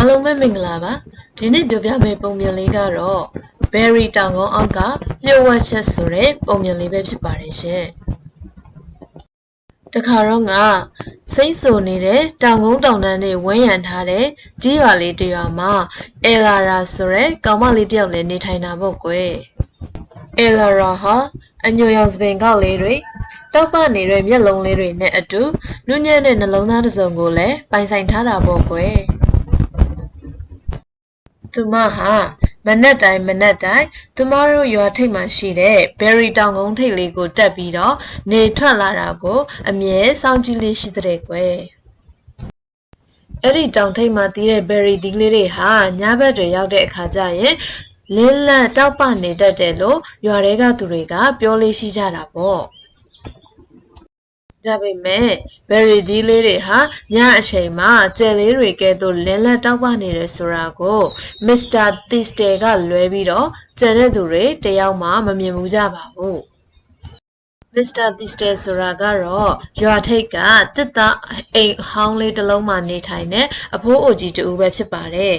အားလုံးပဲမင်္ဂလာပါဒီနေ့ပြောပြမယ့်ပုံပြင်လေးကတော့ berry တောင်ကုန်းအောက်ကလျှို့ဝှက်ချက်ဆိုတဲ့ပုံပြင်လေးပဲဖြစ်ပါတယ်ရှင်တခါတော့ကစိတ်ဆူနေတဲ့တောင်ကုန်းတောင်တန်းတွေဝန်းရံထားတဲ့ကြီးရွာလေးတစ်ရွာမှာအလာရာဆိုတဲ့ကောင်မလေးတစ်ယောက်လည်းနေထိုင်တာပေါ့ကွယ်အလာရာဟာအညိုရောင်စပင်ကောက်လေးတွေတောက်ပနေတဲ့မျက်လုံးလေးတွေနဲ့အတူနုညံ့တဲ့နှလုံးသားတစ်စုံကိုလည်းပိုင်ဆိုင်ထားတာပေါ့ကွယ် သူမဟာမနက်တိုင်းမနက်တိုင်းသူမတို့ရွာထိပ်မှာရှိတဲ့ဘယ်ရီတောင်ကုန်းထိပ်လေးကိုတက်ပြီးတော့နေထွက်လာတာကိုအမြဲစောင့်ကြည့်လေးရှိတဲ့ကွယ်အဲ့ဒီတောင်ထိပ်မှာတီးတဲ့ဘယ်ရီသီးလေးတွေဟာညဘက်တွေရောက်တဲ့အခါကျရင်လင်းလန့်တောက်ပနေတတ်တယ်လို့ရွာတွေကသူတွေကပြောလေးရှိကြတာပေါ့ ဒါပေမဲ့ဘယ်ရီသီးလေးတွေဟာညအချိန်မှာကျယ်လေးတွေကဲ့သို့လင်းလက်တောက်ပနေတယ်ဆိုတာကိုမစ္စတာသီစတယ်ကလွဲပြီးတော့ကျန်တဲ့သူတွေတယောက်မှမမြင်ဘူးကြပါဘူးမစ္စတာသီစတယ်ဆိုတာကတော့ရွာထိပ်ကတစ်သားအိမ်ဟောင်းလေးတစ်လုံးမှာနေထိုင်တဲ့အဖိုးအိုကြီးတူပဲဖြစ်ပါတယ်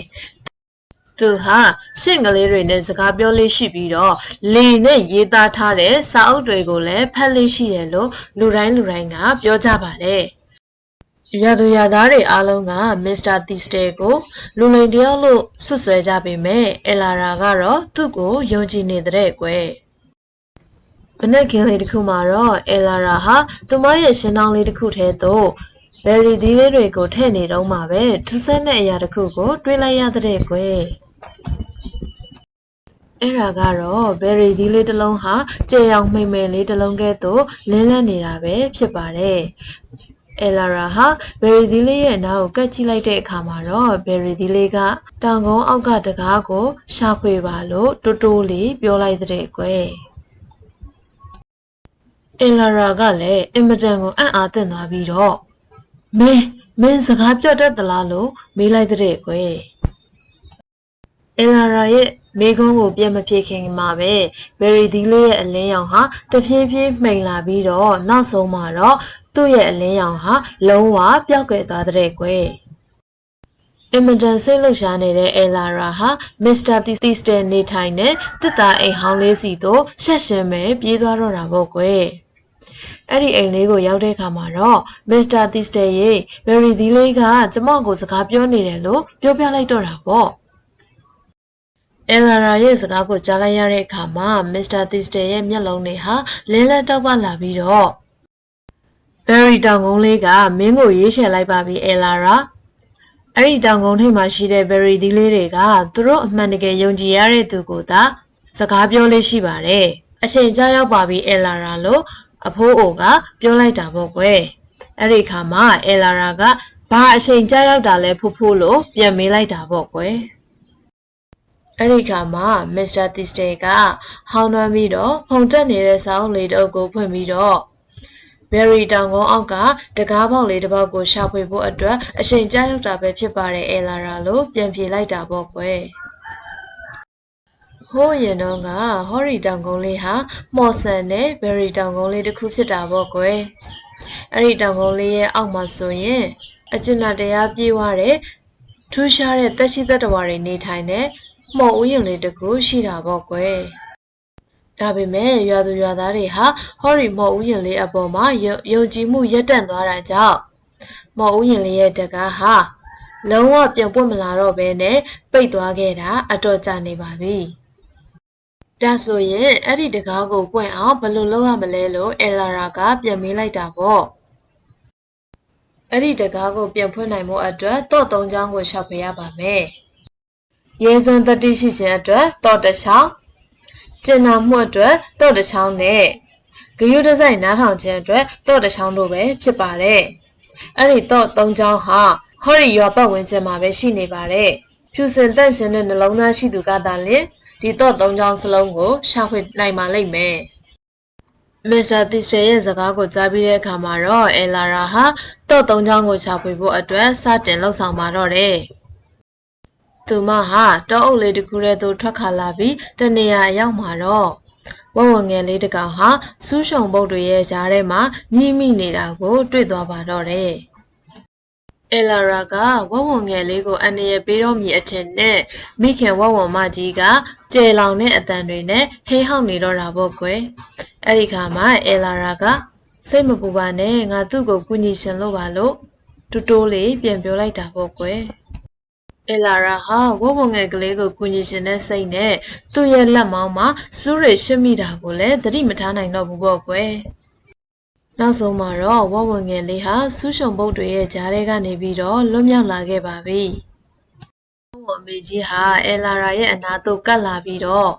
သူဟာရှင့်ကလေးတွေနဲ့စကားပြောလေးရှိပြီးတော့လေနဲ့ရေးသားထားတဲ့စာအုပ်တွေကိုလည်းဖတ်လေးရှိတယ်လို့လူတိုင်းလူတိုင်းကပြောကြပါတယ်။ရွာသူရွာသားတွေအားလုံးကမစ္စတာသီစတယ်ကိုလူလိမ်တယောက်လို့ဆွဆွဲကြပေမဲ့အလာရာကတော့သူ့ကိုယုံကြည်နေတဲ့ကွယ်။မနေ့ကလေးတစ်ခုမှာတော့အလာရာဟာသူမရဲ့ရှင်းတောင်းလေးတစ်ခုထဲသို့ဘယ်ရီသီးလေးတွေကိုထည့်နေတော့မှပဲထူးဆန်းတဲ့အရာတစ်ခုကိုတွေးလိုက်ရတဲ့ကွယ်။ အဲ့ဒါကတော့ဘယ်ရီသီးလေးတစ်လုံးဟာကြယ်ရောင်မှိန်မှန်လေးတစ်လုံးကဲ့သို့လင်းလန့်နေတာပဲဖြစ်ပါတယ်။အလာရာဟာဘယ်ရီသီးလေးရဲ့နောက်ကိုကတ်ကြည့်လိုက်တဲ့အခါမှာတော့ဘယ်ရီသီးလေးကတောင်ကုန်းအောက်ကတကားကိုရှာဖွေပါလို့တိုးတိုးလေးပြောလိုက်တဲ့ကွယ်။အလာရာကလည်းအင်မတန်ကိုအံ့အားသင့်သွားပြီးတော့မင်းမင်းစကားပြောတတ်သလားလို့မေးလိုက်တဲ့ကွယ်။ အလာရာရဲ့မိကုံးကိုပြတ်မဖြစ်ခင်မှာပဲဘယ်ရီဒီလေးရဲ့အလင်းရောင်ဟာတဖြည်းဖြည်းမှိန်လာပြီးတော့နောက်ဆုံးမှာတော့သူ့ရဲ့အလင်းရောင်ဟာလုံးဝပျောက်ကွယ်သွားတဲ့ကွယ်အင်မတန်စိတ်လှုပ်ရှားနေတဲ့အလာရာဟာမစ္စတာတီစတယ်နေထိုင်တဲ့တစ်သားအိမ်ဟောင်းလေးစီတို့ဆက်ရှင်ပဲပြေးသွားတော့တာပေါ့ကွယ်အဲ့ဒီအိမ်လေးကိုရောက်တဲ့အခါမှာတော့မစ္စတာသီစတယ်ရေဘယ်ရီဒီလေးကကျမကိုစကားပြောနေတယ်လို့ပြောပြလိုက်တော့တာပေါ့ အယ်လာရာရဲ့စကားကိုကြားလိုက်ရတဲ့အခါမှာမစ္စတာသီစတယ်ရဲ့မျက်လုံးတွေဟာလင်းလက်တောက်ပလာပြီးတော့ဘယ်ရီတောင်ကုန်းလေးကမင်းကိုရေးချယ်လိုက်ပါပြီအယ်လာရာအဲ့ဒီတောင်ကုန်းထိပ်မှာရှိတဲ့ဘယ်ရီသီးလေးတွေကသူတို့အမှန်တကယ်ယုံကြည်ရတဲ့သူကိုသာစကားပြောလေးရှိပါတယ်အချိန်ကြာရောက်ပါပြီအယ်လာရာလို့အဖိုးအိုကပြောလိုက်တာပေါ့ကွယ်အဲ့ဒီခါမှာအယ်လာရာကဘာအချိန်ကြာရောက်တာလဲဖိုးဖိုးလို့ပြန်မေးလိုက်တာပေါ့ကွယ် အဲ့ဒီခါမှာမစ္စတာသီစတေကဟောင်းနှမ်းပြီးတော့ဖုန်တက်နေတဲ့စာအုပ်လေးတစ်အုပ်ကိုဖွင့်ပြီးတော့ဘယ်ရီတောင်ကုန်းအောက်ကတကားပေါက်လေးတစ်ပေါက်ကိုရှာဖွေဖို့အတွက်အချိန်ကြာရောက်တာပဲဖြစ်ပါတယ်အယ်လာရာလို့ပြန်ပြေလိုက်တာပေါ့ကွယ်ဟိုးရင်တော့ကဟော်ရီတောင်ကုန်းလေးဟာမော်ဆန်နဲ့ဘယ်ရီတောင်ကုန်းလေးတစ်ခုဖြစ်တာပေါ့ကွယ်အဲ့ဒီတောင်ကုန်းလေးရဲ့အောက်မှာဆိုရင်အကျဉ်းတရားပြေးွားတဲ့ထူးခြားတဲ့တက်ရှိသက်တော်တွေနေထိုင်တဲ့ မော်ဦးရင်လေးတစ်ခုရှိတာပေါ့ကွယ်ဒါပေမဲ့ရွာသူရွာသားတွေဟာဟော်ရီမော်ဦးရင်လေးအပေါ်မှာယုံကြည်မှုရပ်တန့်သွားတာကြောင့်မော်ဦးရင်လေးရဲ့တကားဟာလုံးဝပြန်ပွင့်မလာတော့ဘဲနဲ့ပိတ်သွားခဲ့တာအတော်ကြာနေပါပြီဒါဆိုရင်အဲ့ဒီတကားကိုပွင့်အောင်ဘယ်လိုလုပ်ရမလဲလို့အယ်လာရာကပြန်မေးလိုက်တာပေါ့အဲ့ဒီတကားကိုပြန်ဖွင့်နိုင်မှုအတွက်တော့သုံးချောင်းကိုရှောက်ဖရပါမယ် ရဲစွမ်းတတိရှိခြင်းအတွက်တော့တစ်ချောင်းကျင်နာမှုအတွက်တော့တစ်ချောင်းနဲ့ဂယုတစိုက်နားထောင်ခြင်းအတွက်တော့တစ်ချောင်းတို့ပဲဖြစ်ပါတယ်အဲ့ဒီတော့သုံးချောင်းဟာဟော်ရီရွာပတ်ဝန်းကျင်မှာပဲရှိနေပါတယ်ဖြူစင်တန့်ရှင်တဲ့နှလုံးသားရှိသူကသာလျှင်ဒီတော့သုံးချောင်းစလုံးကိုရှာဖွေနိုင်ပါလိမ့်မယ်မစ္စတာသီစတယ်ရဲ့စကားကိုကြားပြီးတဲ့အခါမှာတော့အယ်လာရာဟာတော့သုံးချောင်းကိုရှာဖွေဖို့အတွက်စတင်လှုပ်ဆောင်มาတော့တယ် သူမဟာတောအုပ်လေးတစ်ခုထဲသို့ထွက်ခါလာပြီးတနေရာရောက်မှာတော့ဝဝငယ်လေးတစ်ကောင်ဟာစူးရှုံပုတ်တွေရဲ့ကြားထဲမှာညှိမိနေတာကိုတွေ့သွားပါတော့တယ်အယ်လာရာကဝဝွန်ငယ်လေးကိုအန်ရပေးတော့မည်အထင်နဲ့မိခင်ဝဝွန်မကြီးကကျေလောင်တဲ့အတန်တွေနဲ့ဟိဟောက်နေတော့တာပေါ့ကွယ်အဲ့ဒီခါမှာအယ်လာရာကစိတ်မပူပါနဲ့ငါသူ့ကိုကူညီရှင်လို့ပါလို့တူတိုးလေးပြန်ပြောလိုက်တာပေါ့ကွယ် အယ်လာရာဟာဝဝွန်ငယ်ကလေးကိုကူညီရှင်တဲ့စိတ်နဲ့သူ့ရဲ့လက်မောင်းမှာစူးရရှစ်မိတာကိုလည်းသတိမထားနိုင်တော့ဘူးပေါ့ကွယ်နောက်ဆုံးမှာတော့ဝဝငယ်လေးဟာဆူးရှုံပုတ်တွေရဲ့ကြားထဲကနေပြီးတော့လွတ်မြောက်လာခဲ့ပါပြီ။ဝဝအမေကြီးဟာအယ်လာရာရဲ့အနာသို့ကပ်လာပြီးတော့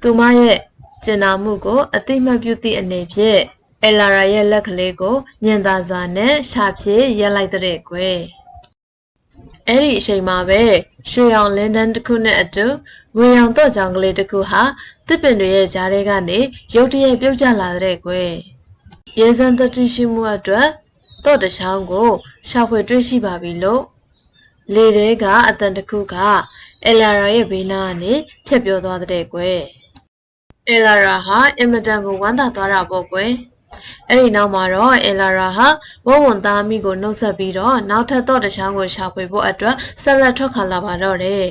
သူမရဲ့ကျင်နာမှုကိုအတိမတ်ပြုသည့်အနေဖြင့်အယ်လာရာရဲ့လက်ကလေးကိုညင်သာစွာနဲ့ရှာဖြည့်ရက်လိုက်တဲ့ကွယ်။ အဲ့ဒီအချိန်မှာပဲရွှေရောင်လင်းတန်းတစ်ခုနဲ့အတူငွေရောင်တော့ကြောင်ကလေးတစ်ခုဟာတစ်ပင်တွေရဲ့ကြားထဲကနေရုတ်တရက်ပြုတ်ကျလာတဲ့ကွယ်။ရဲစံတတိရှိမှုအတွက်တော့တချောင်းကိုရှာဖွေတွေ့ရှိပါပြီလို့လေတဲကအတန်တစ်ခုကအယ်လာရာရဲ့ဘေးနားကနေဖြတ်ပြောသွားတဲ့ကွယ်အယ်လာရာဟာအင်မတန်ကိုဝမ်းသာသွားတာပေါ့ကွယ် အဲ့ဒီနောက်မှာတော့အယ်လာရာဟာဝဝွန်သားမိကိုနှုတ်ဆက်ပြီးတော့နောက်ထပ်တော့တချောင်းကိုရှာဖွေဖို့အတွက်ဆက်လက်ထွက်ခါလာပါတော့တယ်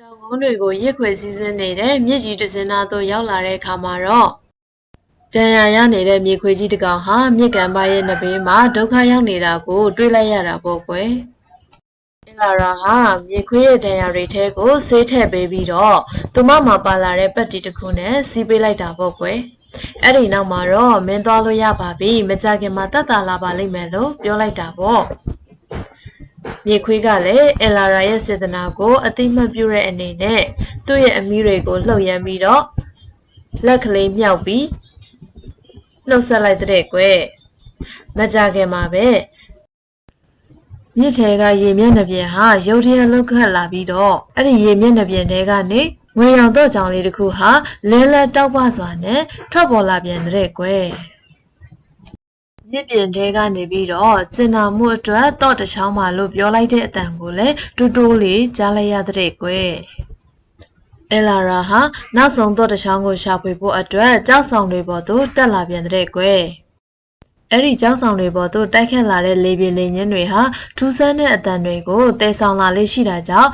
တောင်ကုန်းတွေကိုရစ်ခွေစီးစင်းနေတဲ့မြစ်ကြီးတစ်စင်းသားတို့ရောက်လာတဲ့အခါမှာတော့တန်ရာရနေတဲ့မြေခွေကြီးတစ်ကောင်ဟာမြစ်ကန်ပါရဲ့နဘေးမှာဒုက္ခရောက်နေတာကိုတွေးလိုက်ရတာပေါ့ကွယ်။အင်လာရာဟာမြေခွေရဲ့တန်ရာတွေထဲကိုဆေးထည့်ပေးပြီးတော့သူမမှာပါလာတဲ့ပတ်တီတစ်ခုနဲ့စီးပေးလိုက်တာပေါ့ကွယ်။ အဲ့ဒီနောက်မှာတော့မင်းသွားလို့ရပါပြီမကြခင်မှာတတ်တာလာပါလိမ့်မယ်လို့ပြောလိုက်တာပေါ့။မြေခွေးကလည်းအယ်လာရာရဲ့စေတနာကိုအတိမတ်ပြုတဲ့အနေနဲ့သူ့ရဲ့အမီးတွေကိုလှုပ်ရမ်းပြီးတော့လက်ကလေးမြောက်ပြီးနှုတ်ဆက်လိုက်တဲ့ကွယ်မကြခင်မှာပဲမြစ်ထဲကရေမျက်နှာပြင်ဟာရုတ်တရက်လောက်ခတ်လာပြီးတော့အဲ့ဒီရေမျက်နှာပြင်ထဲကနေ ငွေရောင်တော့ကြောင်လေးတစ်ခုဟာလဲလဲတောက်ပစွာနဲ့ထွက်ပေါ်လာပြန်တဲ့ကွယ်မြစ်ပြင်ထဲကနေပြီးတော့ကျင်နာမှုအတွက်တော့တချောင်းပါလို့ပြောလိုက်တဲ့အတန်ကိုလည်းတူတူလေးကြားလိုက်ရတဲ့ကွယ်အယ်လာရာဟာနောက်ဆုံးတော့တချောင်းကိုရှာဖွေဖို့အတွက်ကြောက်ဆောင်တွေပေါ်သို့တက်လာပြန်တဲ့ကွယ်အဲ့ဒီကြောက်ဆောင်တွေပေါ်သို့တိုက်ခတ်လာတဲ့လေပြင်းလေညင်းတွေဟာထူးဆန်းတဲ့အတန်တွေကိုတည်ဆောင်လာလေးရှိတာကြောင့်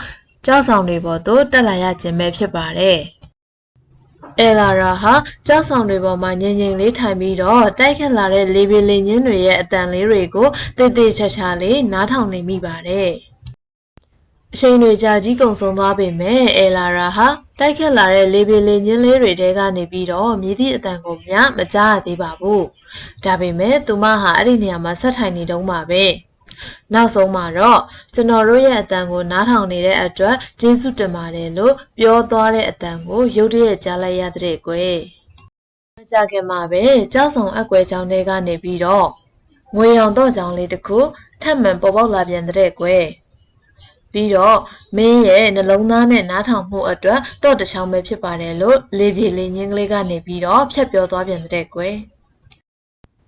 ကြောက်ဆောင်တွေပေါ်သို့တက်လာရခြင်းပဲဖြစ်ပါတယ်အယ်လာရာဟာကြောက်ဆောင်တွေပေါ်မှာငြိမ်ငြိမ်လေးထိုင်ပြီးတော့တိုက်ခတ်လာတဲ့လေပြင်းလေညင်းတွေရဲ့အတန်လေးတွေကိုတိတ်တိတ်ချာချာလေးနားထောင်နေမိပါတယ်အချိန်တွေကြာကြီးကုံဆုံးသွားပေမဲ့အယ်လာရာဟာတိုက်ခတ်လာတဲ့လေပြေလေညင်းလေးတွေတဲကနေပြီးတော့မြည်သည့်အတန်ကိုမျှမကြားရသေးပါဘူး။ဒါပေမဲ့သူမဟာအဲ့ဒီနေရာမှာဆက်ထိုင်နေတုန်းပါပဲ။ နောက်ဆုံးမှာတော့ကျွန်တော်တို့ရဲ့အတန်ကိုနားထောင်နေတဲ့အတွက်ကျေးဇူးတင်ပါတယ်လို့ပြောသွားတဲ့အတန်ကိုရုတ်တရက်ကြားလိုက်ရတဲ့ကွယ်။မကြခင်မှာပဲကြောက်ဆောင်အကွယ်ချောင်းတွေကနေပြီးတော့ငွေရောင်တော့ချောင်းလေးတစ်ခုထပ်မံပေါ်ပေါက်လာပြန်တဲ့ကွယ်။ပြီးတော့မင်းရဲ့နှလုံးသားနဲ့နားထောင်မှုအတွက်တော့တချောင်းပဲဖြစ်ပါတယ်လို့လေပြေလေညင်းကလေးကနေပြီးတော့ဖြတ်ပြောသွားပြန်တဲ့ကွယ်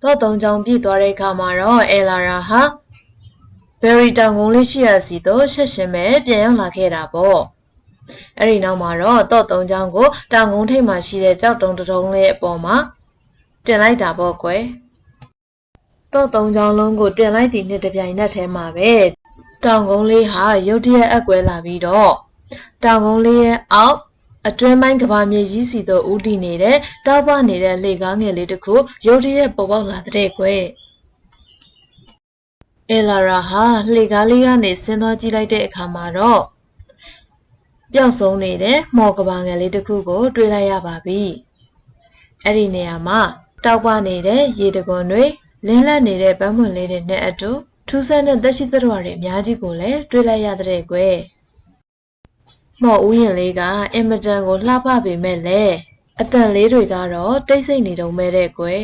တော့သုံးချောင်းပြည့်သွားတဲ့အခါမှာတော့အယ်လာရာဟာ ဘယ်ရီတောင်ကုန်းလေးရှိရစီတော့ဆက်ရှင်ပဲပြန်ရောက်လာခဲ့တာပေါ့အဲ့ဒီနောက်မှာတော့တော့သုံးချောင်းကိုတောင်ကုန်းထိပ်မှာရှိတဲ့ကြောက်တုံးတစ်တုံးလေးအပေါ်မှာတင်လိုက်တာပေါ့ကွယ်တော့သုံးချောင်းလုံးကိုတင်လိုက်သည့်နှစ်တစ်ပြိုင်နက်ထဲမှာပဲတောင်ကုန်းလေးဟာရုတ်တရက်အက်ကွဲလာပြီးတော့တောင်ကုန်းလေးရဲ့အောက်အတွင်းပိုင်းကဘာမြေကြီးစီတို့ဦးတည်နေတဲ့တောက်ပနေတဲ့လေကားငယ်လေးတစ်ခုရုတ်တရက်ပေါ်ပေါက်လာတဲ့ကွယ် အယ်လာရာဟာလေကားလေးကနေဆင်းသွားကြည့်လိုက်တဲ့အခါမှာတော့ပျောက်ဆုံးနေတဲ့မော်ကဘာငယ်လေးတစ်ခုကို တွေ့လိုက်ရပါပြီအဲ့ဒီနေရာမှာတောက်ပနေတဲ့ရေတကွန်တွေလင်းလက်နေတဲ့ပန်းပွင့်လေးတွေနဲ့အတူထူးဆန်းတဲ့သက်ရှိသတ္တဝါတွေအများကြီးကိုလည်းတွေ့လိုက်ရတဲ့ကွယ်။မော်ဦးရင်လေးကအင်မတန်ကိုလှပပေမဲ့လည်းအတန်လေးတွေကတော့တိတ်ဆိတ်နေတုံးပဲတဲ့ကွယ်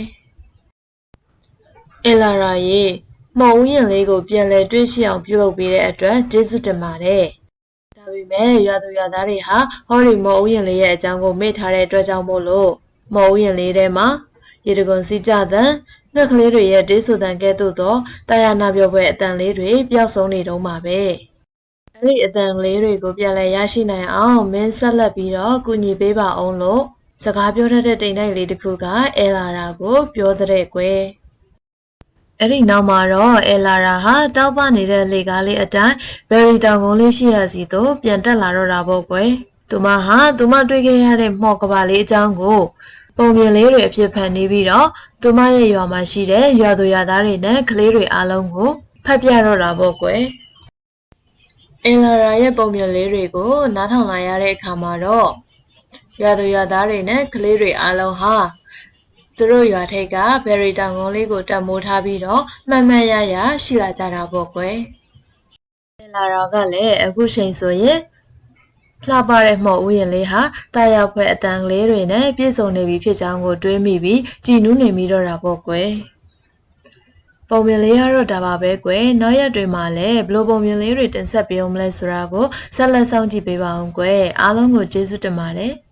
။အင်လာရာရေ မော်ဦးရင်လေးကိုပြန်လဲတွေးရှိအောင်ပြုလုပ်ပေးတဲ့အတွက်ကျေးဇူးတင်ပါတယ်။ဒါပေမဲ့ရွာသူရွာသားတွေဟာဟော်ရီမော်ဦးရင်လေးရဲ့အကြောင်းကိုမေ့ထားတဲ့အတွက်ကြောင့်မို့လို့မော်ဦးရင်လေးထဲမှာရေတကွန်စီကြတဲ့ငှက်ကလေးတွေရဲ့တေးဆူတန်ကဲ့သို့သောတာယာနာပြောပွဲအတန်လေးတွေပျောက်ဆုံးနေတုံးပါပဲအဲ့ဒီအတန်လေးတွေကိုပြန်လည်ရရှိနိုင်အောင်မင်းဆက်လက်ပြီးတော့ကူညီပေးပါအောင်လို့စကားပြောတတ်တဲ့တိမ်တိုက်လေးတစ်ခုကအဲလာရာကိုပြောတဲ့ကွယ် အဲ့ဒီနောက်မှာတော့အယ်လာရာဟာတောက်ပနေတဲ့လေကားလေးအတိုင်းဘယ်ရီတောင်ကုန်းလေးရှိရစီသို့ပြန်တက်လာတော့တာပေါ့ကွယ်။သူမဟာသူမတွေ့ခဲ့ရတဲ့မှော်ကပါလေးအကြောင်းကိုပုံမြင်လေးတွေအဖြစ်ဖန်နေပြီးတော့သူမရဲ့ရွာမှာရှိတဲ့ရွာသူရွာသားတွေနဲ့ကလေးတွေအားလုံးကိုဖတ်ပြတော့တာပေါ့ကွယ်။အင်လာရာရဲ့ပုံမြင်လေးတွေကိုနားထောင်လာရတဲ့အခါမှာတော့ရွာသူရွာသားတွေနဲ့ကလေးတွေအားလုံးဟာ သူတို့ရွာထိပ်ကဘယ်ရီတောင်ကုန်းလေးကိုတက်မိုးထားပြီးတော့မှန်မှန်ရရရှိလာကြတာပေါ့ကွယ်။အင်လာရာကလည်းအခုချိန်ဆိုရင်လှပတဲ့မှော်ဥယျာဉ်လေးဟာတာယာဖွဲ့အတန်ကလေးတွေနဲ့ပြည့်စုံနေပြီဖြစ်ကြောင်းကိုတွေးမိပြီးကြည်နူးနေမိတော့တာပေါ့ကွယ်။ပုံမြင်လေးကတော့ဒါပါပဲကွယ်။နောက်ရက်တွေမှာလည်းဘယ်လိုပုံမြင်လေးတွေတင်ဆက်ပေးအောင်မလဲဆိုတာကိုဆက်လက်စောင့်ကြည့်ပေးပါအောင်ကွယ်။အားလုံးကိုကျေးဇူးတင်ပါတယ်။